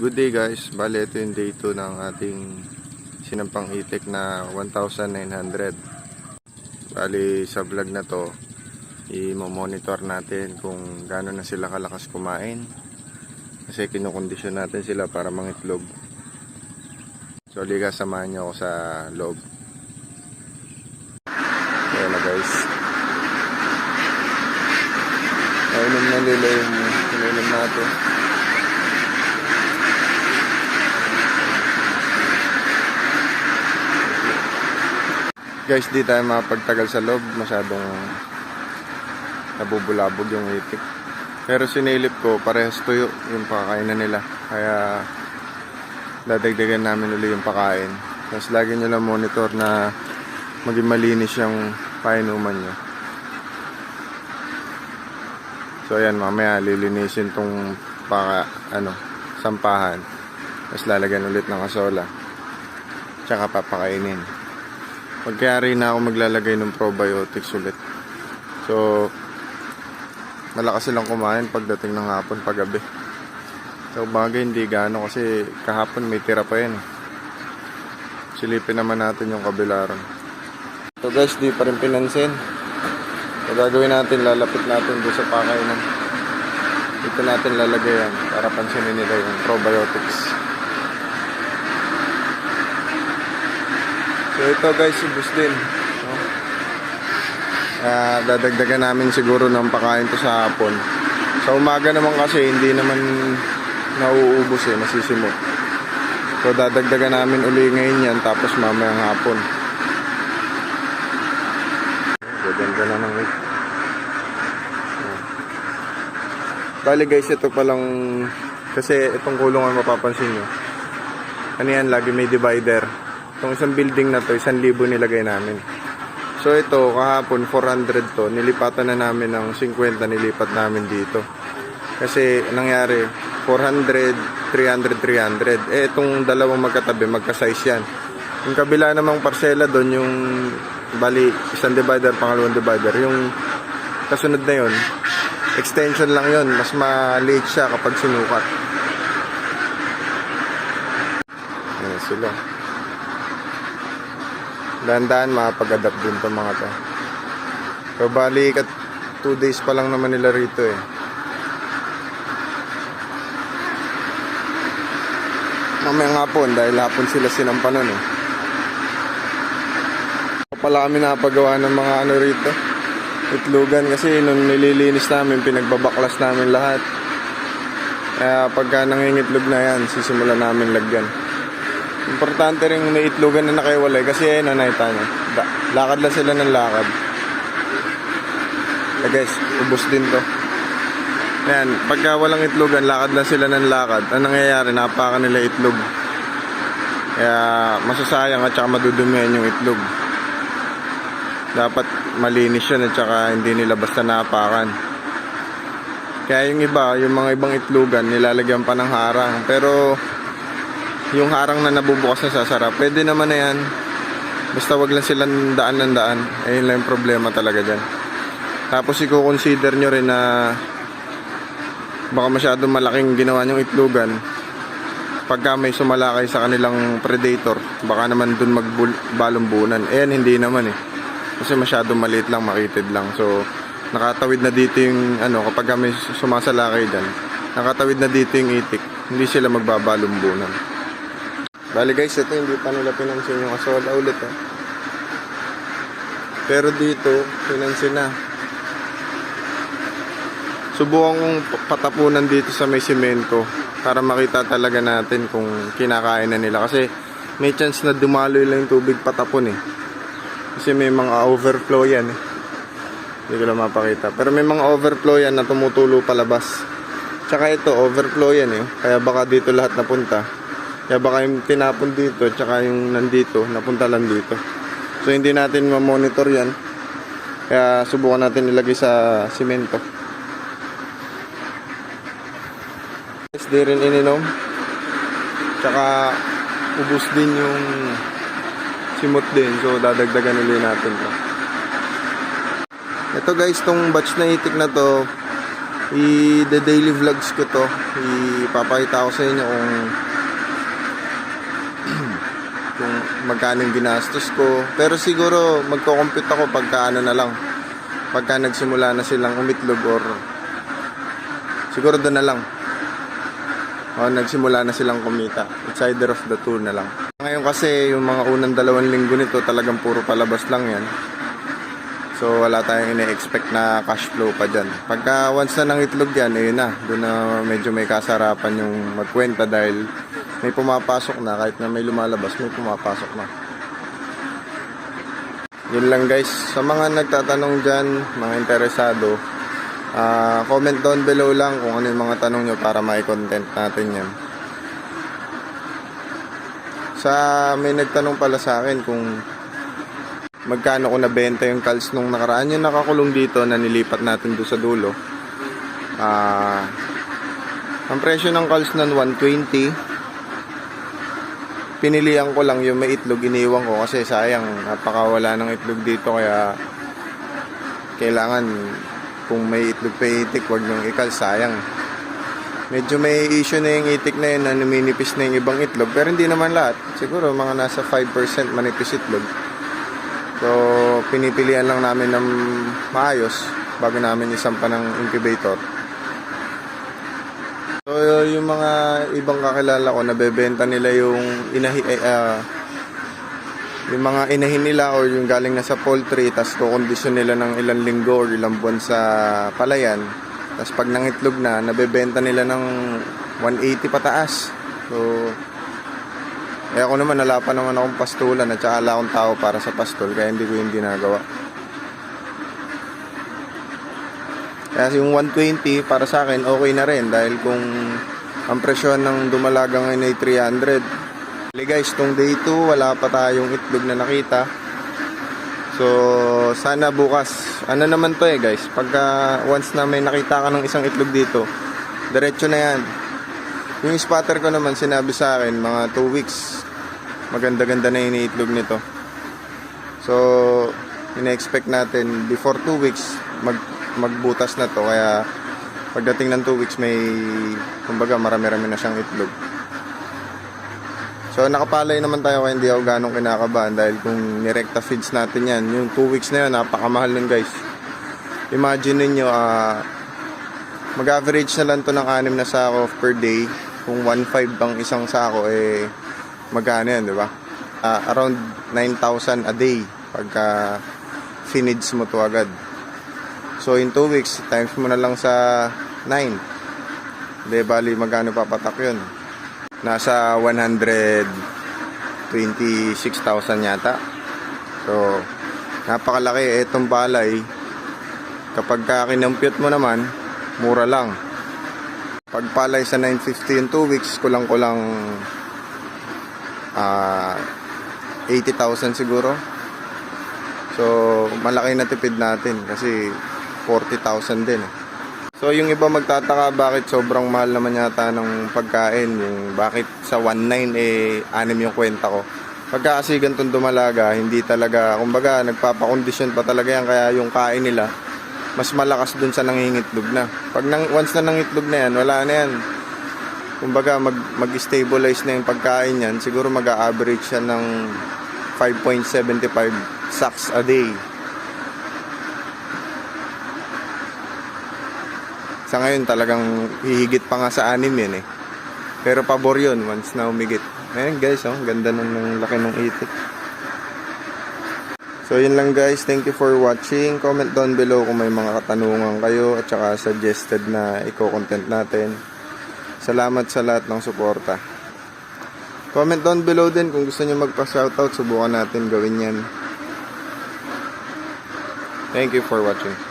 Good day guys, bali ito yung day 2 ng ating sinampang itik na 1,900 Bali sa vlog na to, i-monitor natin kung gaano na sila kalakas kumain. Kasi kinukondisyon natin sila para mangitlog. So liga, samahan nyo ako sa loob. Ayan na guys. Nainom na nila yung ininom natin Guys, di tayo mapagtagal sa loob. Masyadong nabubulabog yung itik. Pero sinilip ko, parehas tuyo yung pakainan nila. Kaya dadagdagan namin ulit yung pakain. Tapos lagi nyo lang monitor na maging malinis yung painuman nyo. So ayan, mamaya lilinisin tong paka, ano, sampahan. Tapos lalagyan ulit ng asola. Tsaka papakainin. Pagkayari na ako maglalagay ng probiotics ulit. So, malakas silang kumain pagdating ng hapon, paggabi. So, bagay hindi gaano kasi kahapon may tira pa yan. Silipin naman natin yung kabilaran. So guys, di pa rin pinansin. So, gagawin natin, lalapit natin doon sa pakainan. Dito natin lalagay yan para pansinin nila yung probiotics. So ito guys, ubus din. No? Ah, dadagdagan namin siguro ng pakain to sa hapon. Sa umaga naman kasi hindi naman nauubos eh, masisimot. So dadagdagan namin uli ngayon yan tapos mamayang hapon. Gaganda na ng week. Bali guys, ito palang kasi itong kulungan mapapansin nyo. Ano yan, lagi may divider. Itong isang building na to, isang libo nilagay namin. So ito, kahapon 400 to, nilipatan na namin ng 50, nilipat namin dito. Kasi nangyari, 400, 300, 300. Eh, itong dalawang magkatabi, magka-size yan. Yung kabila namang parsela doon, yung bali, isang divider, pangalawang divider, yung kasunod na yon extension lang yon mas maliit siya kapag sinukat. Ayan sila. Dahan-dahan makapag-adapt din to mga to. So bali, kat 2 days pa lang naman nila rito eh. Mamayang hapon dahil hapon sila sinampanan eh. Pala kami napagawa ng mga ano rito. Itlugan kasi nung nililinis namin, pinagbabaklas namin lahat. Kaya pagka nangingitlog na yan, sisimulan namin lagyan. Importante rin may itlogan na nakaiwalay kasi ayun na nakita nyo. Lakad lang sila ng lakad. Eh guys, ubos din to. Ayan, pagka walang itlogan, lakad lang sila ng lakad. Ang nangyayari, napakan nila itlog. Kaya masasayang at saka madudumihan yung itlog. Dapat malinis yun at saka hindi nila basta napakan. Kaya yung iba, yung mga ibang itlogan, nilalagyan pa ng harang. Pero yung harang na nabubukas na sasara, pwede naman na yan. Basta wag lang silang daan ng daan. Ayun lang yung problema talaga dyan. Tapos i-consider nyo rin na baka masyadong malaking ginawa nyong itlogan. Pagka may sumalakay sa kanilang predator, baka naman dun magbalumbunan. Ayan, hindi naman eh. Kasi masyadong maliit lang, makitid lang. So, nakatawid na dito yung, ano, kapag may sumasalakay dyan, nakatawid na dito yung itik. Hindi sila magbabalumbunan. Bali guys, ito hindi pa nila pinansin yung asola ulit eh. Pero dito, pinansin na. Subukan kong patapunan dito sa may simento para makita talaga natin kung kinakain na nila. Kasi may chance na dumaloy lang yung tubig patapon eh. Kasi may mga overflow yan eh. Hindi ko lang mapakita. Pero may mga overflow yan na tumutulo palabas. Tsaka ito, overflow yan eh. Kaya baka dito lahat napunta. Kaya baka yung tinapon dito, tsaka yung nandito, napunta lang dito. So hindi natin ma-monitor yan. Kaya subukan natin ilagay sa simento. Guys, di rin ininom. Tsaka ubus din yung simot din. So dadagdagan ulit natin to. Ito guys, tong batch na itik na to, i-the daily vlogs ko to. Ipapakita ko sa inyo kung kung magkano yung ginastos ko. Pero siguro magko-compute ako pagka ano na lang. Pagka nagsimula na silang umitlog or siguro doon na lang. O, nagsimula na silang kumita. It's either of the two na lang. Ngayon kasi yung mga unang dalawang linggo nito talagang puro palabas lang yan. So wala tayong ine-expect na cash flow pa dyan. Pagka once na nang itlog yan, ayun na. Doon na medyo may kasarapan yung magkwenta dahil may pumapasok na. Kahit na may lumalabas, may pumapasok na. Yun lang guys. Sa mga nagtatanong dyan, mga interesado, ah, comment down below lang kung ano yung mga tanong nyo para may content natin yan. Sa may nagtanong pala sa akin kung magkano ko nabenta yung calls nung nakaraan yung nakakulong dito na nilipat natin doon sa dulo. Ah, ang presyo ng calls nun 120. Pinilihan ko lang yung may itlog iniwan ko kasi sayang napakawala ng itlog dito kaya kailangan kung may itlog pa itik wag nang ikal sayang. Medyo may issue na yung itik na yun na numinipis na yung ibang itlog pero hindi naman lahat. Siguro mga nasa 5% manipis itlog. So, pinipilian lang namin ng maayos bago namin isampa ng incubator. So, yung mga ibang kakilala ko, nabebenta nila yung inahi, eh, ah, yung mga inahin nila or yung galing na sa poultry, tapos kukondisyon nila ng ilang linggo or ilang buwan sa palayan. Tapos pag nangitlog na, nabebenta nila ng 180 pataas. So, eh ako naman, wala pa naman akong pastulan at saka wala akong tao para sa pastol, kaya hindi ko yung ginagawa. Kaya yung 120 para sa akin, okay na rin dahil kung ang presyon ng dumalaga ngayon ay 300. Hey guys, tong day 2, wala pa tayong itlog na nakita. So, sana bukas. Ano naman to eh guys, pagka once na may nakita ka ng isang itlog dito, diretso na yan. Yung spotter ko naman sinabi sa akin, mga 2 weeks, maganda-ganda na yung itlog nito. So, ina-expect natin before 2 weeks, mag magbutas na to. Kaya, pagdating ng 2 weeks, may, kumbaga, marami-rami na siyang itlog. So nakapalay naman tayo kaya hindi ako ganong kinakabahan dahil kung nirekta feeds natin yan, yung 2 weeks na yun, napakamahal nun guys. Imagine ninyo, ah, mag-average na lang to ng 6 na sako per day. Kung 1.5 ang isang sako, eh, magkano yan, di ba? Ah, around 9,000 a day pagka finids mo to agad. So in 2 weeks, times mo na lang sa 9. Di bali, magkano papatak yun? nasa 126,000 yata. So, napakalaki itong palay. Kapag ka mo naman, mura lang. Pag palay sa 950 yung 2 weeks, kulang-kulang ah 80,000 siguro. So, malaki na tipid natin kasi 40,000 din. eh. So yung iba magtataka bakit sobrang mahal naman yata ng pagkain, yung bakit sa 1.9 eh anim yung kwenta ko. Pagka kasi ganitong dumalaga, hindi talaga, kumbaga nagpapakondisyon pa talaga yan kaya yung kain nila mas malakas dun sa nangingitlog na. Pag nang, once na nangitlog na yan, wala na yan. Kumbaga mag, mag-stabilize na yung pagkain yan, siguro mag-average siya ng 5.75 sacks a day. Sa ngayon talagang hihigit pa nga sa anim yun eh. Pero pabor yun once na umigit. Ayan guys, oh, ganda nun ng laki ng itik. So yun lang guys, thank you for watching. Comment down below kung may mga katanungan kayo at saka suggested na i-content natin. Salamat sa lahat ng suporta. Comment down below din kung gusto niyo magpa-shoutout, subukan natin gawin yan. Thank you for watching.